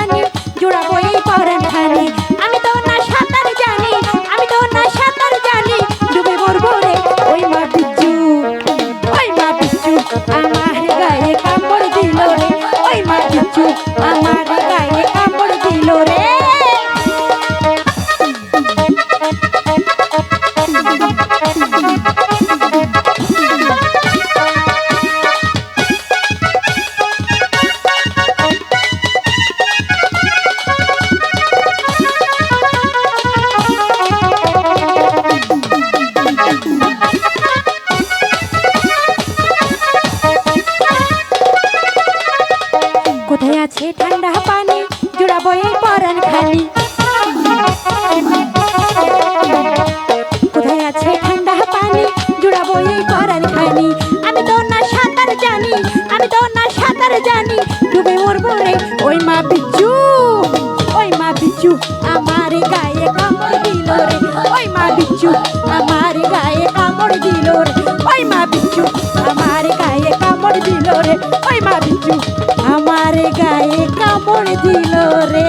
জানি জোড়া দিল রে। ওই মা বিচ্ছু, আমার গায়ে কামড় দিল রে। ওই মা বিচ্ছু, আমার গায়ে কামড় দিল রে।